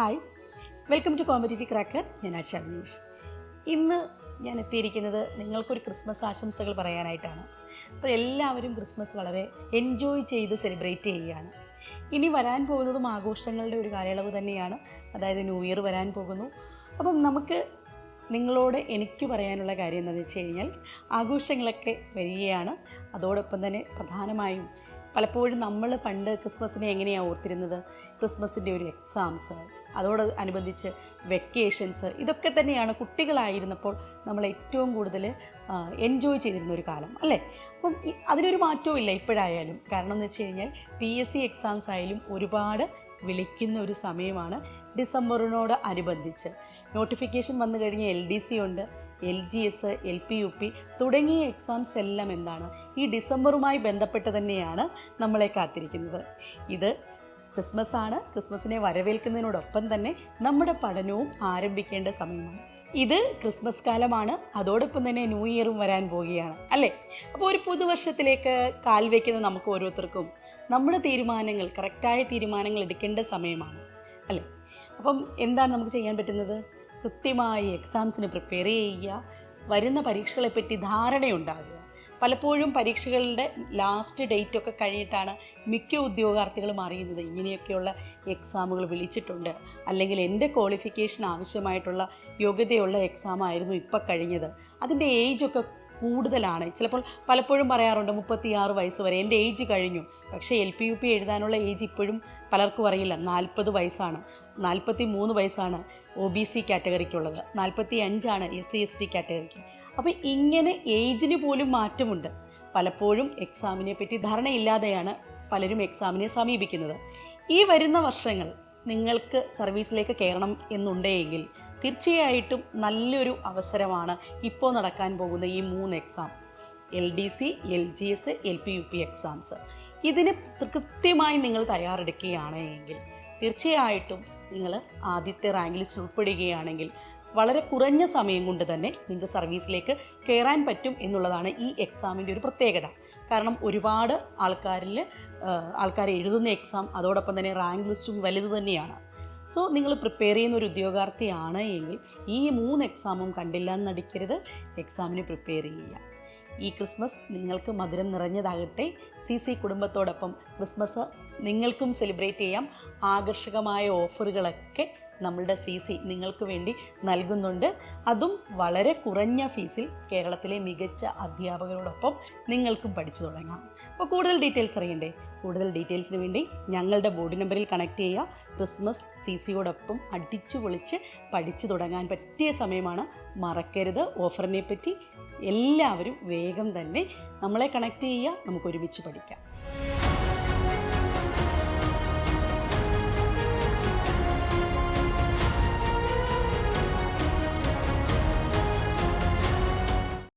Hi. Welcome to competitive cracker. ഞാൻ ആശ ഇന്ന് ഞാൻ എത്തിയിരിക്കുന്നത് നിങ്ങൾക്കൊരു ക്രിസ്മസ് ആശംസകൾ പറയാനായിട്ടാണ്. അപ്പോൾ എല്ലാവരും ക്രിസ്മസ് വളരെ എൻജോയ് ചെയ്ത് സെലിബ്രേറ്റ് ചെയ്യുകയാണ്. ഇനി വരാൻ പോകുന്നതും ആഘോഷങ്ങളുടെ ഒരു കാലയളവ് തന്നെയാണ്. അതായത് ന്യൂ ഇയർ വരാൻ പോകുന്നു. അപ്പം നമുക്ക് നിങ്ങളോട് എനിക്ക് പറയാനുള്ള കാര്യം എന്താണെന്ന് വെച്ച് കഴിഞ്ഞാൽ ആഘോഷങ്ങളൊക്കെ വരികയാണ്. അതോടൊപ്പം തന്നെ പ്രധാനമായും പലപ്പോഴും നമ്മൾ പണ്ട് ക്രിസ്മസിനെ എങ്ങനെയാണ് ഓർത്തിരുന്നത്? ക്രിസ്മസിന്റെ ഒരു എക്സാംസ് അതോട് അനുബന്ധിച്ച് വെക്കേഷൻസ് ഇതൊക്കെ തന്നെയാണ് കുട്ടികളായിരുന്നപ്പോൾ നമ്മൾ ഏറ്റവും കൂടുതൽ എൻജോയ് ചെയ്തിരുന്ന ഒരു കാലം അല്ലേ? അപ്പം അതിനൊരു മാറ്റവും ഇല്ല ഇപ്പോഴായാലും. കാരണം എന്ന് വെച്ച് കഴിഞ്ഞാൽ പി എസ് സി എക്സാംസ് ആയാലും ഒരുപാട് വിളിക്കുന്ന ഒരു സമയമാണ് ഡിസംബറിനോട് അനുബന്ധിച്ച്. നോട്ടിഫിക്കേഷൻ വന്നു കഴിഞ്ഞ് എൽ ഡി സി ഉണ്ട് L G S L P U P തുടങ്ങിയ എക്സാംസ് എല്ലാം എന്താണ്? ഈ ഡിസംബറുമായി ബന്ധപ്പെട്ട് തന്നെയാണ് നമ്മളെ കാത്തിരിക്കുന്നത്. ഇത് ക്രിസ്മസ് ആണ്. ക്രിസ്മസിനെ വരവേൽക്കുന്നതിനോടൊപ്പം തന്നെ നമ്മുടെ പഠനവും ആരംഭിക്കേണ്ട സമയമാണ്. ഇത് ക്രിസ്മസ് കാലമാണ്. അതോടൊപ്പം തന്നെ ന്യൂ ഇയറും വരാൻ പോവുകയാണ്. അല്ലേ? അപ്പോൾ ഒരു പുതുവർഷത്തിലേക്ക് കാൽ വയ്ക്കുന്ന നമുക്ക് ഓരോരുത്തർക്കും നമ്മുടെ തീരുമാനങ്ങൾ കറക്റ്റായ തീരുമാനങ്ങൾ എടുക്കേണ്ട സമയമാണ്. അല്ലേ? അപ്പം എന്താണ് നമുക്ക് ചെയ്യാൻ പറ്റുന്നത്? കൃത്യമായി എക്സാംസിന് പ്രിപ്പയർ ചെയ്യുക. വരുന്ന പരീക്ഷകളെപ്പറ്റി ധാരണയുണ്ടാകുക. പലപ്പോഴും പരീക്ഷകളുടെ ലാസ്റ്റ് ഡേറ്റ് ഒക്കെ കഴിഞ്ഞിട്ടാണ് മിക്ക ഉദ്യോഗാർത്ഥികളും അറിയുന്നത്. ഇങ്ങനെയൊക്കെയുള്ള എക്സാമുകൾ വിളിച്ചിട്ടുണ്ട്. അല്ലെങ്കിൽ എന്റെ ക്വാളിഫിക്കേഷൻ ആവശ്യമായിട്ടുള്ള യോഗ്യതയുള്ള എക്സാമായിരുന്നു ഇപ്പം കഴിഞ്ഞത്. അതിന്റെ ഏജൊക്കെ കൂടുതലാണ്. ചിലപ്പോൾ പലപ്പോഴും പറയാറുണ്ട് മുപ്പത്തിയാറ് വയസ്സ് വരെ. എന്റെ ഏജ് കഴിഞ്ഞു. പക്ഷേ എൽ പി യു പി എഴുതാനുള്ള ഏജ് ഇപ്പോഴും പലർക്കും അറിയില്ല. നാൽപ്പത് വയസ്സാണ്. നാൽപ്പത്തി മൂന്ന് വയസ്സാണ് ഒ ബി സി കാറ്റഗറിക്കുള്ളത് നാൽപ്പത്തി അഞ്ചാണ് എസ് സി എസ് ടി കാറ്റഗറിക്ക് അപ്പോൾ ഇങ്ങനെ ഏജിന് പോലും മാറ്റമുണ്ട്. പലപ്പോഴും എക്സാമിനെ പറ്റി ധാരണയില്ലാതെയാണ് പലരും എക്സാമിനെ സമീപിക്കുന്നത്. ഈ വരുന്ന വർഷങ്ങൾ നിങ്ങൾക്ക് സർവീസിലേക്ക് കയറണം എന്നുണ്ടെങ്കിൽ തീർച്ചയായിട്ടും നല്ലൊരു അവസരമാണ് ഇപ്പോൾ നടക്കാൻ പോകുന്ന ഈ മൂന്ന് exam L D C L G S L P U P exams ഇതിന് കൃത്യമായി നിങ്ങൾ തയ്യാറെടുക്കുകയാണെങ്കിൽ തീർച്ചയായിട്ടും നിങ്ങൾ ആദ്യത്തെ റാങ്ക് ഉൾപ്പെടുകയാണെങ്കിൽ വളരെ കുറഞ്ഞ സമയം കൊണ്ട് തന്നെ നിങ്ങൾക്ക് സർവീസിലേക്ക് കയറാൻ പറ്റും എന്നുള്ളതാണ് ഈ എക്സാമിന്റെ ഒരു പ്രത്യേകത. കാരണം ഒരുപാട് ആൾക്കാരിൽ ആൾക്കാർ എഴുതുന്ന എക്സാം അതോടൊപ്പം തന്നെ റാങ്ക് ലിസ്റ്റും വലുത് തന്നെയാണ്. സോ നിങ്ങൾ പ്രിപ്പയർ ചെയ്യുന്ന ഒരു ഉദ്യോഗാർത്ഥിയാണ് എങ്കിൽ ഈ മൂന്ന് എക്സാമും കണ്ടില്ല എന്ന് നടിക്കരുത് എക്സാമിന് പ്രിപ്പയർ ചെയ്യുക. ഈ ക്രിസ്മസ് നിങ്ങൾക്ക് മധുരം നിറഞ്ഞതാകട്ടെ. സി സി കുടുംബത്തോടൊപ്പം ക്രിസ്മസ് നിങ്ങൾക്കും സെലിബ്രേറ്റ് ചെയ്യാം. ആകർഷകമായ ഓഫറുകളൊക്കെ നമ്മളുടെ സി സി നിങ്ങൾക്ക് വേണ്ടി നൽകുന്നുണ്ട്. അതും വളരെ കുറഞ്ഞ ഫീസിൽ കേരളത്തിലെ മികച്ച അധ്യാപകരോടൊപ്പം നിങ്ങൾക്കും പഠിച്ചു തുടങ്ങാം. അപ്പോൾ കൂടുതൽ ഡീറ്റെയിൽസ് അറിയണ്ടേ? കൂടുതൽ ഡീറ്റെയിൽസിന് വേണ്ടി ഞങ്ങളുടെ ബോർഡ് നമ്പറിൽ കണക്ട് ചെയ്യുക. ക്രിസ്മസ് സി സിയോടൊപ്പം അടിച്ചു പൊളിച്ച് പഠിച്ചു തുടങ്ങാൻ പറ്റിയ സമയമാണ്. മറക്കരുത്. ഓഫറിനെ പറ്റി എല്ലാവരും വേഗം തന്നെ നമ്മളെ കണക്ട് ചെയ്യുക. നമുക്ക് ഒരുമിച്ച് പഠിക്കാം.